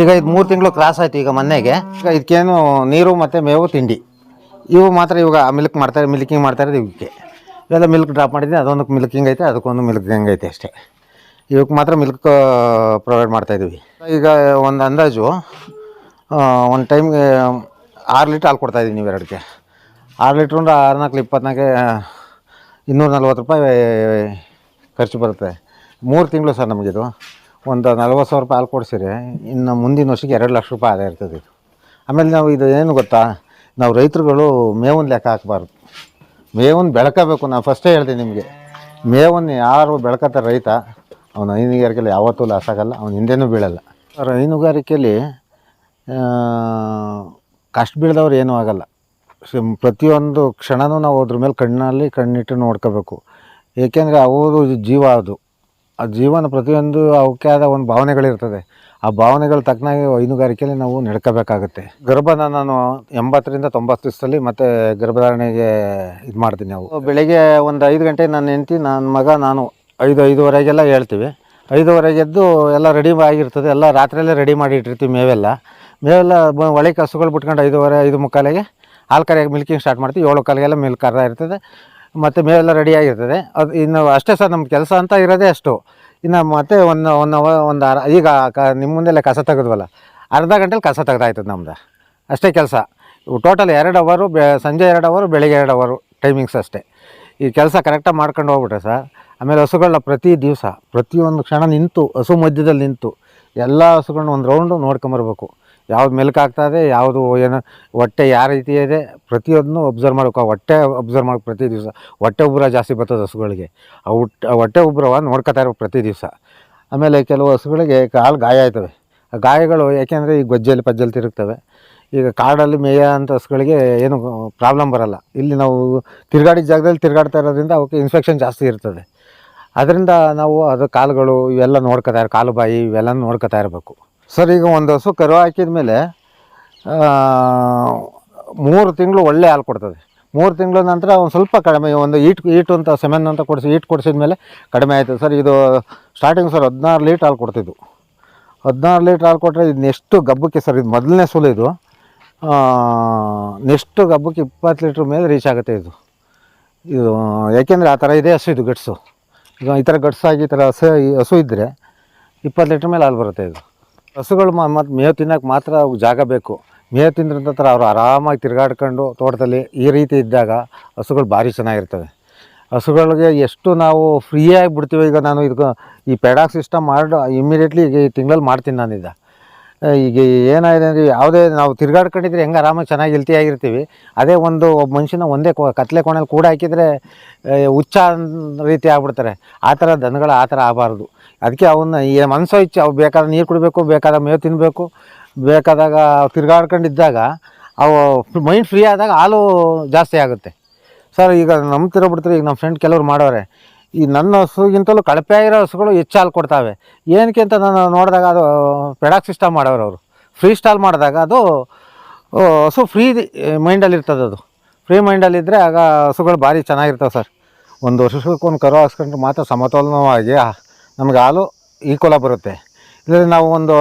Speaker 1: ಈಗ ಇದು ಮೂರು ತಿಂಗಳು ಕ್ರಾಸ್ ಆಯ್ತು ಈಗ ಮೊನ್ನೆಗೆ. ಈಗ ಇದಕ್ಕೇನು ನೀರು ಮತ್ತು ಮೇವು, ತಿಂಡಿ. ಇವು ಮಾತ್ರ ಇವಾಗ ಮಿಲ್ಕ್ ಮಾಡ್ತಾರೆ ಮಿಲ್ಕಿಂಗ್ ಮಾಡ್ತಾರೆ ಇವಕ್ಕೆ ಇವೆಲ್ಲ ಮಿಲ್ಕ್ ಡ್ರಾಪ್ ಮಾಡಿದ್ದೀನಿ ಅದೊಂದು ಮಿಲ್ಕಿಂಗ್ ಐತೆ, ಅದಕ್ಕೊಂದು ಮಿಲ್ಕಿಂಗ್ ಐತೆ ಅಷ್ಟೇ. ಇವಕ್ಕೆ ಮಾತ್ರ ಮಿಲ್ಕ್ ಪ್ರೊವೈಡ್ ಮಾಡ್ತಾಯಿದ್ದೀವಿ ಈಗ ಒಂದು ಅಂದಾಜು ಒಂದು ಟೈಮ್ಗೆ ಆರು ಲೀಟ್ರ್ ಹಾಲು ಕೊಡ್ತಾಯಿದ್ದೀವಿ ನೀವು ಎರಡಕ್ಕೆ ಆರು ಲೀಟ್ರ್ ಅಂದ್ರೆ ಆರು ನಾಲ್ಕು ಇಪ್ಪತ್ನಾಲ್ಕು ಇನ್ನೂರ ನಲ್ವತ್ತು ರೂಪಾಯಿ ಖರ್ಚು ಬರುತ್ತೆ. ಮೂರು ತಿಂಗಳು ಸರ್ ನಮಗಿದು. ಒಂದು ನಲ್ವತ್ತು ಸಾವಿರ ರೂಪಾಯಿ ಹಾಲು ಕೊಡಿಸಿರಿ. ಇನ್ನು ಮುಂದಿನ ವರ್ಷಕ್ಕೆ ಎರಡು ಲಕ್ಷ ರೂಪಾಯಿ ಆದಾಯ ಇರ್ತದೆ ಇದು. ಆಮೇಲೆ ನಾವು ಇದು ಏನು ಗೊತ್ತಾ? ನಾವು ರೈತರುಗಳು ಮೇವನ್ನ ಲೆಕ್ಕ ಹಾಕಬಾರ್ದು. ಮೇವನ್ನು ಬೆಳ್ಕೋಬೇಕು. ನಾನು ಫಸ್ಟೇ ಹೇಳ್ತೀನಿ ನಿಮಗೆ. ಮೇವನ್ನು ಯಾರು ಬೆಳ್ಕೋತಾರೆ ರೈತ, ಅವನು ಹೈನುಗಾರಿಕೆಯಲ್ಲಿ ಯಾವತ್ತೂ ಲಾಸ್ ಆಗಲ್ಲ, ಅವನು ಹಿಂದೆನೂ ಬೀಳಲ್ಲ. ಸರ್, ಹೈನುಗಾರಿಕೆಯಲ್ಲಿ ಕಷ್ಟ ಬೀಳ್ದವ್ರು ಏನೂ ಆಗಲ್ಲ. ಪ್ರತಿಯೊಂದು ಕ್ಷಣನೂ ನಾವು ಅದ್ರ ಮೇಲೆ ಕಣ್ಣಲ್ಲಿ ಕಣ್ಣಿಟ್ಟು ನೋಡ್ಕೋಬೇಕು. ಏಕೆಂದರೆ ಅವರು ಜೀವ ಅದು. ಆ ಜೀವನ ಪ್ರತಿಯೊಂದು ಅವಕ್ಕೆ ಆದ ಒಂದು ಭಾವನೆಗಳಿರ್ತದೆ. ಆ ಭಾವನೆಗಳ ತಕ್ಕನಾಗಿ ಹೈನುಗಾರಿಕೆಯಲ್ಲಿ ನಾವು ನಡ್ಕೋಬೇಕಾಗುತ್ತೆ. ಗರ್ಭನ ನಾನು ಎಂಬತ್ತರಿಂದ ತೊಂಬತ್ತು ದಿವಸದಲ್ಲಿ ಮತ್ತೆ ಗರ್ಭಧಾರಣೆಗೆ ಇದು ಮಾಡ್ತೀನಿ ನಾವು. ಬೆಳಿಗ್ಗೆ ಒಂದು ಐದು ಗಂಟೆ ನಾನು ಹೆಂಡ್ತಿ ನನ್ನ ಮಗ, ನಾನು ಐದು, ಐದುವರೆಗೆಲ್ಲ ಹೇಳ್ತೀವಿ. ಐದುವರೆಗೆ ಎದ್ದು ಎಲ್ಲ ರೆಡಿ ಆಗಿರ್ತದೆ. ಎಲ್ಲ ರಾತ್ರಿಯಲ್ಲೇ ರೆಡಿ ಮಾಡಿ ಇಟ್ಟಿರ್ತೀವಿ ಮೇವೆಲ್ಲ. ಮೇವೆಲ್ಲ ಒಳಗೆ ಹಸುಗಳು ಬಿಟ್ಕೊಂಡು ಐದುವರೆ, ಐದು ಮುಕ್ಕಾಲಿಗೆ ಹಾಲು ಕರೆಯಾಗಿ ಮಿಲ್ಕಿಂಗ್ ಸ್ಟಾರ್ಟ್ ಮಾಡ್ತೀವಿ. ಏಳು ಕಾಲಿಗೆಲ್ಲ ಮಿಲ್ಕ್ ಕರ ಇರ್ತದೆ. ಮತ್ತು ಮೇವೆಲ್ಲ ರೆಡಿಯಾಗಿರ್ತದೆ ಅದು ಇನ್ನು ಅಷ್ಟೇ ಸರ್ ನಮ್ಮ ಕೆಲಸ ಅಂತ ಇರೋದೇ ಅಷ್ಟು. ಇನ್ನು ಮತ್ತೆ ಒಂದು ಒಂದು ಒಂದು ಅರ, ಈಗ ಕ ನಿಮ್ಮ ಮುಂದೆಲ್ಲ ಕಸ ತೆಗೆದ್ವಲ್ಲ, ಅರ್ಧ ಗಂಟೆಲಿ ಕಸ ತೆಗ್ದಾಯ್ತದೆ ನಮ್ದು. ಅಷ್ಟೇ ಕೆಲಸ. ಟೋಟಲ್ ಎರಡು ಅವರು ಬೆ, ಸಂಜೆ ಎರಡು ಅವರು ಬೆಳಿಗ್ಗೆ ಎರಡು ಅವರು ಟೈಮಿಂಗ್ಸ್ ಅಷ್ಟೇ. ಈ ಕೆಲಸ ಕರೆಕ್ಟಾಗಿ ಮಾಡ್ಕೊಂಡು ಹೋಗ್ಬಿಟ್ರೆ ಸರ್, ಆಮೇಲೆ ಹಸುಗಳನ್ನ ಪ್ರತಿ ದಿವಸ, ಪ್ರತಿಯೊಂದು ಕ್ಷಣ ನಿಂತು, ಹಸು ಮಧ್ಯದಲ್ಲಿ ನಿಂತು, ಎಲ್ಲ ಹಸುಗಳನ್ನ ಒಂದು ರೌಂಡು ನೋಡ್ಕೊಂಬರ್ಬೇಕು. ಯಾವ್ದು ಮೆಲ್ಕ್ ಇದೆ ಯಾವುದು ಏನು ಹೊಟ್ಟೆ ಯಾವ ರೀತಿ ಇದೆ, ಪ್ರತಿಯೊಂದನ್ನು ಒಬ್ಸರ್ವ್ ಮಾಡ್ಬೇಕು. ಹೊಟ್ಟೆ ಒಬ್ಸರ್ವ್ ಮಾಡ್ಬೇಕು ಪ್ರತಿ ದಿವಸ. ಹೊಟ್ಟೆ ಉಬ್ಬರ ಜಾಸ್ತಿ ಬರ್ತದೆ ಹಸುಗಳಿಗೆ. ಆ ಹುಟ್, ಆ ಹೊಟ್ಟೆ ಉಬ್ಬರವ ನೋಡ್ಕೊತಾ ಇರ್ಬೇಕು ಪ್ರತಿ ದಿವಸ. ಆಮೇಲೆ ಕೆಲವು ಹಸುಗಳಿಗೆ ಕಾಲು ಗಾಯ ಆಯ್ತವೆ. ಆ ಗಾಯಗಳು ಯಾಕೆಂದರೆ ಈ ಗೊಜ್ಜಲ್ಲಿ, ಪಜ್ಜಲ್ಲಿ ತಿರುಗ್ತವೆ. ಈಗ ಕಾಡಲ್ಲಿ ಮೇಯ ಅಂತ ಹಸುಗಳಿಗೆ ಏನು ಪ್ರಾಬ್ಲಮ್ ಬರಲ್ಲ. ಇಲ್ಲಿ ನಾವು ತಿರುಗಾಡಿದ ಜಾಗದಲ್ಲಿ ತಿರುಗಾಡ್ತಾ ಇರೋದ್ರಿಂದ ಅವಕ್ಕೆ ಇನ್ಫೆಕ್ಷನ್ ಜಾಸ್ತಿ ಇರ್ತದೆ. ಅದರಿಂದ ನಾವು ಅದು ಕಾಲುಗಳು ಇವೆಲ್ಲ ನೋಡ್ಕೊತಾ ಇರೋ ಕಾಲು ಬಾಯಿ ಇವೆಲ್ಲ ನೋಡ್ಕೊತಾ ಇರಬೇಕು. ಸರ್, ಈಗ ಒಂದು ಹಸು ಕರು ಹಾಕಿದ ಮೇಲೆ ಮೂರು ತಿಂಗಳು ಒಳ್ಳೆ ಹಾಲು ಕೊಡ್ತದೆ. ಮೂರು ತಿಂಗಳ ನಂತರ ಒಂದು ಸ್ವಲ್ಪ ಕಡಿಮೆ, ಒಂದು ಈಟ್, ಈಟು ಅಂತ, ಸೆಮೆನ್ ಅಂತ ಕೊಡಿಸಿ, ಈಟ್ ಕೊಡಿಸಿದ ಮೇಲೆ ಕಡಿಮೆ ಆಯಿತು ಸರ್, ಇದು ಸ್ಟಾರ್ಟಿಂಗ್ ಸರ್ ಹದಿನಾರು ಲೀಟ್ರ್ ಹಾಲು ಕೊಡ್ತಿದ್ದು. ಹದಿನಾರು ಲೀಟ್ರ್ ಹಾಲು ಕೊಟ್ಟರೆ ಇದು ನೆಕ್ಸ್ಟು ಗಬ್ಬಕ್ಕೆ ಸರ್, ಇದು ಮೊದಲನೇ ಸುಲು ಇದು. ನೆಕ್ಸ್ಟು ಗಬ್ಬಕ್ಕೆ ಇಪ್ಪತ್ತು ಲೀಟ್ರ್ ಮೇಲೆ ರೀಚ್ ಆಗುತ್ತೆ ಇದು. ಇದು, ಯಾಕೆಂದರೆ ಆ ಥರ ಇದೆ ಹಸು, ಇದು ಗಟ್ಸು. ಈಗ ಈ ಥರ ಗಟ್ಸಾಗಿ, ಈ ಥರ ಹಸು ಹಸು ಇದ್ದರೆ ಇಪ್ಪತ್ತು ಲೀಟ್ರ್ ಮೇಲೆ ಹಾಲು ಬರುತ್ತೆ ಇದು. ಹಸುಗಳು ಮತ್ತು ಮೇವು ತಿನ್ನೋಕೆ ಮಾತ್ರ ಅವ್ಕೆ ಜಾಗ ಬೇಕು. ಮೇವು ತಿಂದ್ರ ನಂತರ ಅವರು ಆರಾಮಾಗಿ ತಿರುಗಾಡ್ಕೊಂಡು ತೋಟದಲ್ಲಿ ಈ ರೀತಿ ಇದ್ದಾಗ ಹಸುಗಳು ಭಾರಿ ಚೆನ್ನಾಗಿರ್ತವೆ. ಹಸುಗಳಿಗೆ ಎಷ್ಟು ನಾವು ಫ್ರೀಯಾಗಿ ಬಿಡ್ತೀವಿ ಈಗ ನಾನು ಇದು ಈ ಪೆಡಾಕ್ ಸಿಸ್ಟಮ್ ಮಾಡಿ ಇಮಿಡಿಯೇಟ್ಲಿ ಈಗ ಈ ತಿಂಗಳಲ್ಲಿ ಮಾಡ್ತೀನಿ ನಾನಿದ್ದ ಈಗ. ಏನಾಗಿದೆ ಅಂದರೆ ಯಾವುದೇ ನಾವು ತಿರ್ಗಾಡ್ಕೊಂಡಿದ್ರೆ ಹೆಂಗೆ ಆರಾಮಾಗಿ ಚೆನ್ನಾಗಿ ಹೆಲ್ತಿಯಾಗಿರ್ತೀವಿ ಅದೇ ಒಂದು ಮನುಷ್ಯನ ಒಂದೇ ಕತ್ಲೆ ಕೋಣೆಲಿ ಕೂಡ ಹಾಕಿದರೆ ಹುಚ್ಚ ರೀತಿ ಆಗ್ಬಿಡ್ತಾರೆ. ಆ ಥರ ದನಗಳು ಆ ಥರ ಆಗಬಾರ್ದು. ಅದಕ್ಕೆ ಅವನ್ನ ಈ ಮನಸ್ಸು ಇಚ್ಛೆ ಅವು ಬೇಕಾದ ನೀರು ಕುಡಬೇಕು ಬೇಕಾದ ಮೇವು ತಿನ್ನಬೇಕು ಬೇಕಾದಾಗ ತಿರ್ಗಾಡ್ಕೊಂಡಿದ್ದಾಗ ಅವು ಮೈಂಡ್ ಫ್ರೀ ಆದಾಗ ಹಾಲು ಜಾಸ್ತಿ ಆಗುತ್ತೆ. ಸರ್, ಈಗ ನಂಬ್ತಿರೋ ಬಿಡ್ತಾರೆ, ಈಗ ನಮ್ಮ ಫ್ರೆಂಡ್ ಕೆಲವ್ರು ಮಾಡೋರೆ. ಈ ನನ್ನ ಹಸುಗಿಂತಲೂ ಕಳಪೆ ಆಗಿರೋ ಹಸುಗಳು ಹೆಚ್ಚು ಹಾಲು ಕೊಡ್ತಾವೆ. ಏನಕ್ಕೆ ಅಂತ ನಾನು ನೋಡಿದಾಗ ಅದು ಪೆಡಾಕ್ ಸಿಸ್ಟಮ್ ಮಾಡೋರು ಅವರು. ಫ್ರೀ ಸ್ಟಾಲ್ ಮಾಡಿದಾಗ ಅದು ಹಸು ಫ್ರೀ ಮೈಂಡಲ್ಲಿ ಇರ್ತದೆ ಅದು. ಫ್ರೀ ಮೈಂಡಲ್ಲಿದ್ದರೆ ಆಗ ಹಸುಗಳು ಭಾರಿ ಚೆನ್ನಾಗಿರ್ತವೆ ಸರ್. ಒಂದು ವರ್ಷಕ್ಕೊಂದು ಕರು ಹಾಕ್ಸ್ಕೊಂಡ್ರೆ ಮಾತ್ರ ಸಮತೋಲನವಾಗಿ ನಮ್ಗೆ ಹಾಲು ಈಕ್ವಲಾಗಿ ಬರುತ್ತೆ. ಇಲ್ಲ ನಾವು ಒಂದು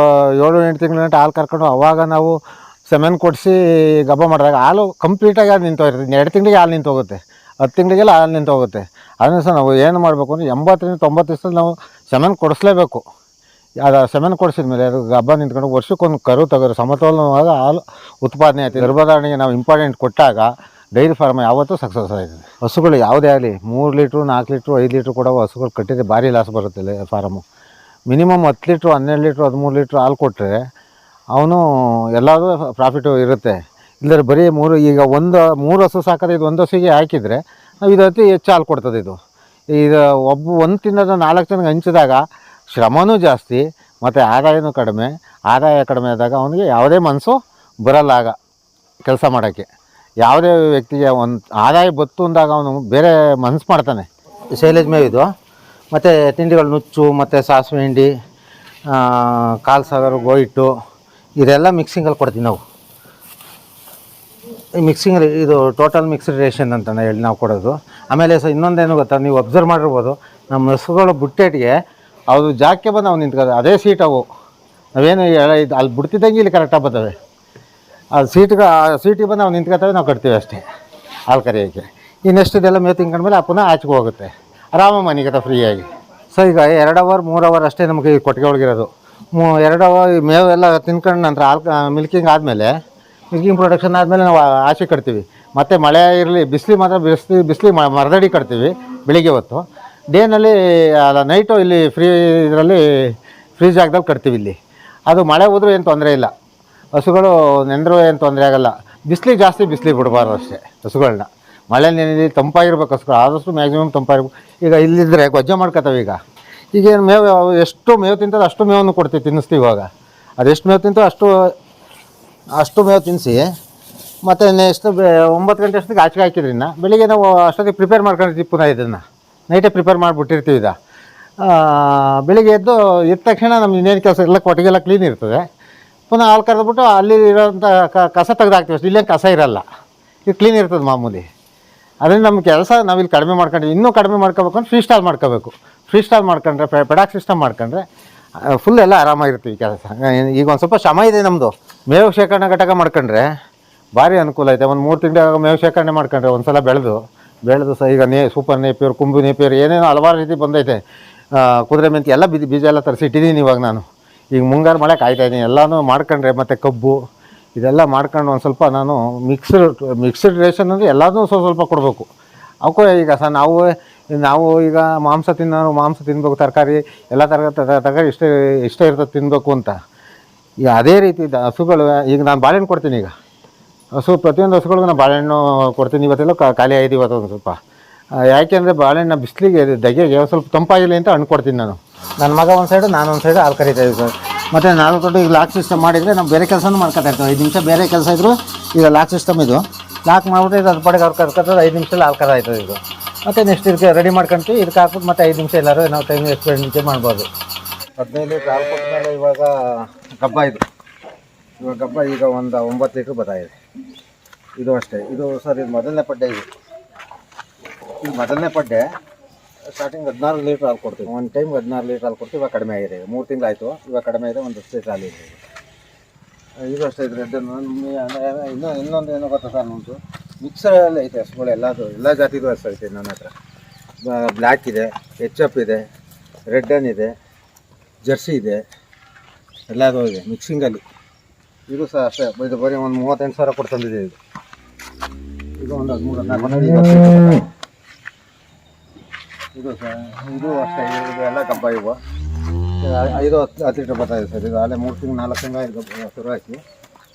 Speaker 1: ಏಳು, ಎಂಟು ತಿಂಗಳ ಗಂಟೆ ಹಾಲು ಕರ್ಕೊಂಡು ಅವಾಗ ನಾವು ಸೆಮೆನ್ ಕೊಡಿಸಿ ಗಬ್ಬ ಮಾಡಿದಾಗ ಹಾಲು ಕಂಪ್ಲೀಟಾಗಿ ಹಾಲು ನಿಂತು ಹೋಗಿರ್ತದೆ ಎರಡು ತಿಂಗಳಿಗೆ ಹಾಲು ನಿಂತು ಹೋಗುತ್ತೆ ಹತ್ತು ತಿಂಗಳಿಗೆಲ್ಲ ಹಾಲು ನಿಂತು ಹೋಗುತ್ತೆ ಅದನ್ನು ಸಹ ನಾವು ಏನು ಮಾಡಬೇಕು ಅಂದರೆ ಎಂಬತ್ತರಿಂದ ತೊಂಬತ್ತು ದಿವಸದಲ್ಲಿ ನಾವು ಸೆಮೆನ್ ಕೊಡಿಸ್ಲೇಬೇಕು. ಅದು ಸೆಮೆನ್ ಕೊಡಿಸಿದ್ಮೇಲೆ ಅದು ಗಬ್ಬ ನಿಂತ್ಕೊಂಡು ವರ್ಷಕ್ಕೊಂದು ಕರು ತೆಗೆದ್ರೆ ಸಮತೋಲನವಾದ ಹಾಲು ಉತ್ಪಾದನೆ ಆಯ್ತು. ಗರ್ಭಧಾರಣೆಗೆ ನಾವು ಇಂಪಾರ್ಟೆಂಟ್ ಕೊಟ್ಟಾಗ ಡೈರಿ ಫಾರ್ಮ್ ಯಾವತ್ತೂ ಸಕ್ಸಸ್ ಆಗಿದೆ. ಹಸುಗಳು ಯಾವುದೇ ಆಗಲಿ, ಮೂರು ಲೀಟ್ರು, ನಾಲ್ಕು ಲೀಟ್ರು, ಐದು ಲೀಟ್ರ್ ಕೂಡ ಹಸುಗಳು ಕಟ್ಟಿದ್ರೆ ಭಾರಿ ಲಾಸ್ ಬರುತ್ತೆ ಫಾರಮು ಮಿನಿಮಮ್ ಹತ್ತು ಲೀಟ್ರು, ಹನ್ನೆರಡು ಲೀಟ್ರು, ಹದಿಮೂರು ಲೀಟ್ರ್ ಹಾಲು ಕೊಟ್ಟರೆ ಅವನು ಎಲ್ಲದೂ ಪ್ರಾಫಿಟು ಇರುತ್ತೆ. ಇಲ್ಲದ್ರೆ ಬರೀ ಮೂರು, ಈಗ ಒಂದು, ಮೂರು ಹಸು ಸಾಕಿದ್ರೆ ಇದು ಒಂದು ಹಸುಗೆ ಹಾಕಿದರೆ ನಾವು ಇದು ಅತಿ ಹೆಚ್ಚು ಹಾಲು ಕೊಡ್ತದೆ ಇದು. ಇದು ಒಬ್ಬ ಒಂದು ತಿನ್ನೋದು ನಾಲ್ಕು ಜನಕ್ಕೆ ಹಂಚಿದಾಗ ಶ್ರಮನೂ ಜಾಸ್ತಿ, ಮತ್ತು ಆದಾಯನೂ ಕಡಿಮೆ, ಆದಾಯ ಕಡಿಮೆ ಆದಾಗ ಅವನಿಗೆ ಯಾವುದೇ ಮನಸ್ಸು ಬರಲ್ಲ ಆಗ ಕೆಲಸ ಮಾಡೋಕ್ಕೆ. ಯಾವುದೇ ವ್ಯಕ್ತಿಗೆ ಒಂದು ಆದಾಯ ಬತ್ತು ಅಂದಾಗ ಅವನು ಬೇರೆ ಮನಸ್ಸು ಮಾಡ್ತಾನೆ. ಶೈಲೇಜ್ ಮೇವಿದು. ಮತ್ತು ತಿಂಡಿಗಳು ನುಚ್ಚು, ಮತ್ತು ಸಾಸಿವೆ ಹಿಂಡಿ ಕಾಲು ಸಾಗರ ಗೋಯಿಟ್ಟು ಇದೆಲ್ಲ ಮಿಕ್ಸಿಂಗಲ್ಲಿ ಕೊಡ್ತೀವಿ ನಾವು. ಈ ಮಿಕ್ಸಿಂಗ್ ಇದು ಟೋಟಲ್ ಮಿಕ್ಸ್ಡ್ ರೇಷನ್ ಅಂತ ಹೇಳಿ ನಾವು ಕೊಡೋದು. ಆಮೇಲೆ ಸಹ ಇನ್ನೊಂದೇನು ಗೊತ್ತಾ, ನೀವು ಅಬ್ಸರ್ವ್ ಮಾಡಿರ್ಬೋದು. ನಮ್ಮ ಹಸುಗಳು ಬುಟ್ಟೆಟ್ಗೆ ಅದು ಜಾಗಕ್ಕೆ ಬಂದು ಅವ್ನು ನಿಂತ್ಕೋದು. ಅದೇ ಸೀಟ್ ಅವು. ನಾವೇನು ಇದು ಅಲ್ಲಿ ಬಿಡ್ತಿದ್ದಂಗೆ ಇಲ್ಲಿ ಕರೆಕ್ಟಾಗಿ ಬರ್ತವೆ. ಆ ಸೀಟ್ಗೆ, ಆ ಸೀಟಿಗೆ ಬಂದು ನಾವು ನಿಂತ್ಕೊತೇವೆ ನಾವು ಕಟ್ತೀವಿ ಅಷ್ಟೇ, ಹಾಲು ಕರೆಯೋಕ್ಕೆ ನೆಕ್ಸ್ಟ್ ಇದೆಲ್ಲ ಮೇವು ತಿನ್ಕೊಂಡ್ಮೇಲೆ ಆ ಪುನಃ ಆಚೆಗೆ ಹೋಗುತ್ತೆ. ಆರಾಮ ಅಥವಾ ಫ್ರೀಯಾಗಿ ಸೊ ಈಗ ಎರಡು ಅವರ್ ಮೂರು ಅವರ್ ಅಷ್ಟೇ ನಮಗೆ ಈ ಕೊಟ್ಟಿಗೆ ಒಳಗಿರೋದು. ಮೂ, ಎರಡು ಅವರ್ ಈ ಮೇವು ಎಲ್ಲ ತಿನ್ಕೊಂಡು ನಂತರ ಹಾಲ್ ಮಿಲ್ಕಿಂಗ್ ಆದಮೇಲೆ ಮಿಲ್ಕಿಂಗ್ ಪ್ರೊಡಕ್ಷನ್ ಆದಮೇಲೆ ನಾವು ಆಚೆ ಕಟ್ತೀವಿ. ಮತ್ತು ಮಳೆ ಇರಲಿ, ಬಿಸಿಲು ಮಾತ್ರ ಬಿಸಿಲು ಬಿಸಿಲು ಮರದಡಿ ಕಟ್ತೀವಿ, ಬೆಳಿಗ್ಗೆ ಹೊತ್ತು. ಡೇನಲ್ಲಿ ನೈಟು ಇಲ್ಲಿ ಫ್ರೀ ಇದರಲ್ಲಿ ಫ್ರೀ ಜಾಗದಲ್ಲಿ ಕಟ್ತೀವಿ ಇಲ್ಲಿ. ಅದು ಮಳೆ ಹೋದ್ರೂ ಏನು ತೊಂದರೆ ಇಲ್ಲ. ಹಸುಗಳು ನೆಂದರೂ ಏನು ತೊಂದರೆ ಆಗಲ್ಲ. ಬಿಸಿಲಿಗೆ ಜಾಸ್ತಿ ಬಿಸಿಲಿಗೆ ಬಿಡಬಾರ್ದು ಅಷ್ಟೇ ಹಸುಗಳನ್ನ ಮಳೆ ನೆನೆದಿ ತಂಪಾಗಿರ್ಬೇಕು ಹಸುಗಳು, ಆದಷ್ಟು ಮ್ಯಾಕ್ಸಿಮಮ್ ತಂಪಾಗಿರ್ಬೇಕು ಈಗ ಇಲ್ಲಿದ್ದರೆ ಗೊಜ್ಜೆ ಮಾಡ್ಕೊತಾವೆ ಈಗ. ಈಗೇನು ಮೇವು, ಎಷ್ಟು ಮೇವು ತಿಂತದೆ ಅಷ್ಟು ಮೇವನ್ನು ಕೊಡ್ತೀವಿ ತಿನ್ನಿಸ್ತೀವಿ ಇವಾಗ. ಅದೆಷ್ಟು ಮೇವು ತಿಂತೋ ಅಷ್ಟು ಅಷ್ಟು ಮೇವು ತಿನ್ನಿಸಿ ಮತ್ತು ನೆಕ್ಸ್ಟ್ ಒಂಬತ್ತು ಗಂಟೆ ಅಷ್ಟೊತ್ತಿಗೆ ಆಚೆಗೆ ಹಾಕಿದ್ರಿಂದ ಬೆಳಿಗ್ಗೆ ನಾವು ಅಷ್ಟೊತ್ತಿಗೆ ಪ್ರಿಪೇರ್ ಮಾಡ್ಕೊಂಡಿರ್ತೀವಿ ಪುನಃ ಇದನ್ನು. ನೈಟೇ ಪ್ರಿಪೇರ್ ಮಾಡಿಬಿಟ್ಟಿರ್ತೀವಿ ಇದು ಬೆಳಿಗ್ಗೆ ಎದ್ದು ಎದ್ದ ತಕ್ಷಣ ನಮ್ಗೆ ಇನ್ನೇನು ಕೆಲಸ, ಎಲ್ಲ ಕೊಟ್ಟಿಗೆಲ್ಲ ಕ್ಲೀನ್ ಇರ್ತದೆ. ಪುನಃ ಹಾಲು ಕರೆದ್ಬಿಟ್ಟು ಅಲ್ಲಿ ಇರೋಂಥ ಕಸ ತೆಗೆದಾಕ್ತೀವಿ ಅಷ್ಟೇ. ಇಲ್ಲೇ ಕಸ ಇರಲ್ಲ. ಇದು ಕ್ಲೀನ್ ಇರ್ತದೆ ಮಾಮೂಲಿ. ಅದರಿಂದ ನಮ್ಮ ಕೆಲಸ ನಾವಿಲ್ಲಿ ಕಡಿಮೆ ಮಾಡ್ಕೊಂಡು ಇನ್ನೂ ಕಡಿಮೆ ಮಾಡ್ಕೋಬೇಕು ಅಂದ್ರೆ ಫ್ರೀ ಸ್ಟಾಲ್ ಮಾಡ್ಕೋಬೇಕು. ಫ್ರೀ ಸ್ಟಾಲ್ ಮಾಡ್ಕೊಂಡ್ರೆ ಪೆಡಾಕ್ ಸಿಸ್ಟಮ್ ಮಾಡ್ಕೊಂಡ್ರೆ ಫುಲ್ ಎಲ್ಲ ಆರಾಮಾಗಿರ್ತೀವಿ ಕೆಲಸ. ಈಗ ಒಂದು ಸ್ವಲ್ಪ ಶ್ರಮ ಇದೆ ನಮ್ಮದು ಮೇವು ಶೇಖರಣೆ ಘಟಕ ಮಾಡ್ಕೊಂಡ್ರೆ ಭಾರಿ ಅನುಕೂಲ ಐತೆ. ಒಂದು ಮೂರು ತಿಂಗಳ ಮೇವು ಶೇಖರಣೆ ಮಾಡ್ಕೊಂಡ್ರೆ ಒಂದು ಸಲ ಬೆಳೆದು ಬೆಳೆದು ಸಹ ಈಗ ನೇ, ಸೂಪರ್ ನೇಪಿಯರ್, ಕುಂಬು ನೇಪಿಯರ್, ಏನೇನೋ ಹಲವಾರು ರೀತಿ ಬಂದೈತೆ. ಕುದುರೆ ಮೆಂತಿ ಎಲ್ಲ ಬೀಜ ಎಲ್ಲ ತರಿಸಿ ಇಟ್ಟಿದ್ದೀನಿ ಇವಾಗ ನಾನು. ಈಗ ಮುಂಗಾರು ಮಳೆ ಕಾಯ್ತಾ ಇದ್ದೀನಿ ಎಲ್ಲನೂ ಮಾಡ್ಕೊಂಡ್ರೆ ಮತ್ತು ಕಬ್ಬು, ಇದೆಲ್ಲ ಮಾಡ್ಕೊಂಡು ಒಂದು ಸ್ವಲ್ಪ ನಾನು ಮಿಕ್ಸ್ಡ್ ಮಿಕ್ಸ್ಡ್ ರೇಷನ್ ಅಂದರೆ ಎಲ್ಲದೂ ಸ್ವಲ್ಪ ಸ್ವಲ್ಪ ಕೊಡಬೇಕು. ಅವಕ್ಕೂ ಈಗ ಸಹ ನಾವು ನಾವು ಈಗ ಮಾಂಸ ತಿನ್ನೋರು ಮಾಂಸ ತಿನ್ನಬೇಕು ತರಕಾರಿ ಎಲ್ಲ ಥರ ತರಕಾರಿ ಇಷ್ಟ ಇಷ್ಟ ಇರ್ತದೆ ತಿನ್ನಬೇಕು ಅಂತ. ಈಗ ಅದೇ ರೀತಿ ಹಸುಗಳು, ಈಗ ನಾನು ಬಾಳೆಹಣ್ಣು ಕೊಡ್ತೀನಿ ಈಗ. ಹಸು ಪ್ರತಿಯೊಂದು ಹಸುಗಳಿಗೂ ನಾನು ಬಾಳೆಹಣ್ಣು ಕೊಡ್ತೀನಿ. ಇವತ್ತೆಲ್ಲ ಖಾಲಿ ಆಯ್ತು ಇವತ್ತು ಒಂದು ಸ್ವಲ್ಪ ಯಾಕೆ ಯಾಕೆಂದರೆ ಬಾಳೆಹಣ್ಣು ಬಿಸಿಲಿಗೆ, ದಗೆಗೆ ಸ್ವಲ್ಪ ತಂಪಾಗಿಲ್ಲ ಅಂತ ಹಣ್ಣು ಕೊಡ್ತೀನಿ ನಾನು. ನನ್ನ ಮಗ ಒಂದು ಸೈಡು ನಾನು ಒಂದು ಸೈಡು ಹಾಲು ಕರಿತಾ ಇದ್ದೀವಿ ಸರ್. ಮತ್ತು ನಾಲ್ಕು ದೊಡ್ಡ ಈಗ ಲಾಕ್ ಸಿಸ್ಟಮ್ ಮಾಡಿದರೆ ನಾವು ಬೇರೆ ಕೆಲಸನೂ ಮಾಡ್ಕೊತಾ ಇರ್ತೇವೆ. ಐದು ನಿಮಿಷ ಬೇರೆ ಕೆಲಸ ಇದ್ದರು ಈಗ ಲಾಕ್ ಸಿಸ್ಟಮ್ ಇದು. ಲಾಕ್ ಮಾಡಿಬಿಟ್ಟು ಇದು ಪಡೆಗೆ ಅವ್ರು ಕರ್ಕೊತಾರೆ, ಐದು ನಿಮಿಷದಲ್ಲಿ ಹಾಲು ಆಯ್ತದೆ ಇದು ಮತ್ತು ನೆಕ್ಸ್ಟ್ ಇದಕ್ಕೆ ರೆಡಿ ಮಾಡ್ಕೊಂತೀವಿ. ಇದಕ್ಕೆ ಹಾಕ್ಬಿಟ್ಟು ಮತ್ತೆ ಐದು ನಿಮಿಷ ಎಲ್ಲರೂ ನಾವು ಟೈಮ್ ಎಕ್ಸ್ಪೆಂಡಿಚರ್ ಮಾಡ್ಬೋದು. ಹದಿನೈದು ಹಾಲು ಕೊಟ್ಟ ಮೇಲೆ ಇವಾಗ ಗಬ್ಬ ಇದು. ಇವಾಗ ಗಬ್ಬ ಈಗ ಒಂದು ಒಂಬತ್ತು ಲೀಟ್ರ್ ಬರ್ತಾಯಿದೆ ಇದು ಅಷ್ಟೇ. ಇದು ಸರ್, ಇದು ಮೊದಲನೇ ಪಡ್ಡೆ ಇದು. ಇದು ಮೊದಲನೇ ಪಡ್ಡೆ. ಸ್ಟಾರ್ಟಿಂಗ್ ಹದಿನಾರು ಲೀಟ್ರ್ ಹಾಲು ಕೊಡ್ತೀವಿ. ಒಂದು ಟೈಮ್ ಹದಿನಾರು ಲೀಟ್ರ್ ಹಾಲು ಕೊಡ್ತೀವಿ ಇವಾಗ ಕಡಿಮೆ ಆಗಿದೆ. ಮೂರು ತಿಂಗಳು ಆಯಿತು ಇವಾಗ ಕಡಿಮೆ ಇದೆ ಒಂದು ಲೀಟ್ರ್ ಹಾಲು ಇದೆ. ಇದು ಅಷ್ಟೇ ಇದ್ರೆ ಇನ್ನೂ ಇನ್ನೊಂದು ಏನೋ ಗೊತ್ತಾ ಸರ್ ನಮ್ಮದು ಮಿಕ್ಸರಲ್ಲಿ ಐತೆ ಹಸುಗಳು ಎಲ್ಲದು ಎಲ್ಲ ಜಾತಿದು ಹಸು ಐತೆ ನನ್ನ ಹತ್ರ. ಬ್ಲ್ಯಾಕ್ ಇದೆ ಎಚ್ ಎಫ್ ಇದೆ ರೆಡ್ ಅನ್ ಇದೆ ಜರ್ಸಿ ಇದೆ ಎಲ್ಲದೂ ಇದೆ ಮಿಕ್ಸಿಂಗಲ್ಲಿ ಇದು ಸಹ ಅಷ್ಟೇ ಇದು ಬರೀ ಒಂದು ಮೂವತ್ತೆಂಟು ಸಾವಿರ ಕೊಟ್ಟು ತಂದಿದೆ ಇದು. ಇದು ಒಂದು ಹದಿಮೂರು ಹದಿನಾಲ್ಕು ಹದಿನೈದು ಇಪ್ಪತ್ತು ಲೀಟ್ರ್ ಬರ್ತದೆ. ಇದು ಸರ್, ಇದು ಅಷ್ಟೇ, ಇದು ಎಲ್ಲ ಕಬ್ಬ ಇವು. ಐದು ಹತ್ತು ಹತ್ತು ಲೀಟ್ರ್ ಬರ್ತಾ ಇದೆ ಸರ್, ಇದು ಅಲ್ಲೇ ಮೂರು ತಿಂಗಳು ನಾಲ್ಕು ತಿಂಗಳ ಇದು ಶುರು ಹಾಕಿ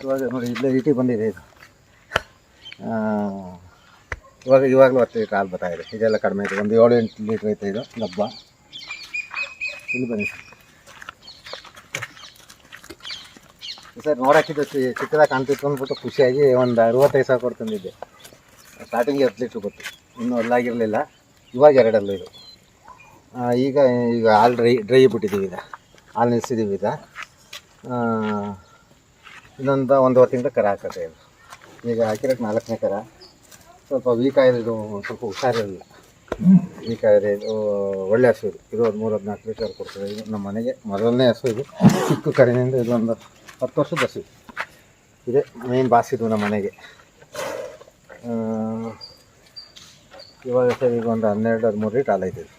Speaker 1: ಇವಾಗ ನೋಡಿ, ಇಲ್ಲೇ ಇಟಿ ಬಂದಿದೆ ಇದು. ಇವಾಗ ಇವಾಗಲೂ ಹತ್ತು ಲೀಟ್ರ್ ಹಾಲು ಬರ್ತಾ ಇದೆ, ಇದೆಲ್ಲ ಕಡಿಮೆ ಇದೆ, ಒಂದು ಏಳು ಎಂಟು ಲೀಟ್ರ್ ಐತೆ ಇದು ಡಬ್ಬ ಇಲ್ಲಿ ಬನ್ನಿ ಸರ್. ಸರ್ ನೋಡೋಕ್ಕಿದ್ದು ಕಾಣ್ತಿತ್ತು ಅಂದ್ಬಿಟ್ಟು ಖುಷಿಯಾಗಿ ಒಂದು ಅರವತ್ತೈದು ಸಾವಿರ ಕೊಟ್ಟು ತಂದಿದ್ದೆ. ಸ್ಟಾರ್ಟಿಂಗ್ ಹತ್ತು ಲೀಟ್ರ್ ಗೊತ್ತು ಇನ್ನೂ ಅಲ್ಲಾಗಿರಲಿಲ್ಲ, ಇವಾಗ ಎರಡಲ್ಲ ಇದು. ಈಗ ಈಗ ಹಾಲು ಡ್ರೈ ಡ್ರೈ ಬಿಟ್ಟಿದ್ದೀವಿ ಈಗ. ಹಾಲು ನಿಲ್ಸಿದ್ದೀವಿ ಈಗ. ಇನ್ನೊಂದು ಒಂದೂವರೆ ತಿಂಗಳು ಕರ ಹಾಕತ್ತೆ ಇದು ಈಗ ಹಾಕಿರೋಕ್ಕೆ ನಾಲ್ಕನೇ ಕರ. ಸ್ವಲ್ಪ ವೀಕ್ ಒಂದ್ ಸ್ವಲ್ಪ ಹುಷಾರಿರಲಿಲ್ಲ. ವೀಕ್ ಆಗಿದೆ ಇದು ಒಳ್ಳೆ ಹಸು ಇದು. ಇದು ಒಂದು ಮೂರು ಹದಿನಾಲ್ಕು ಲೀಟರ್ ಕೊಡ್ತದೆ. ಇದು ನಮ್ಮ ಮನೆಗೆ ಮೊದಲನೇ ಹಸು ಇದು. ಚಿಕ್ಕ ಕರಿನಿಂದ ಇದು ಒಂದು ಹತ್ತು ವರ್ಷದ ಹಸು ಇದೆ. ಮೇನ್ ಬಾಸ್ ಇದು ನಮ್ಮ ಮನೆಗೆ. ಇವಾಗ ಸರ್, ಈಗ ಒಂದು ಹನ್ನೆರಡು, ಹದಿಮೂರು ಲೀಟ್ ಹಾಲೈತಿದೆ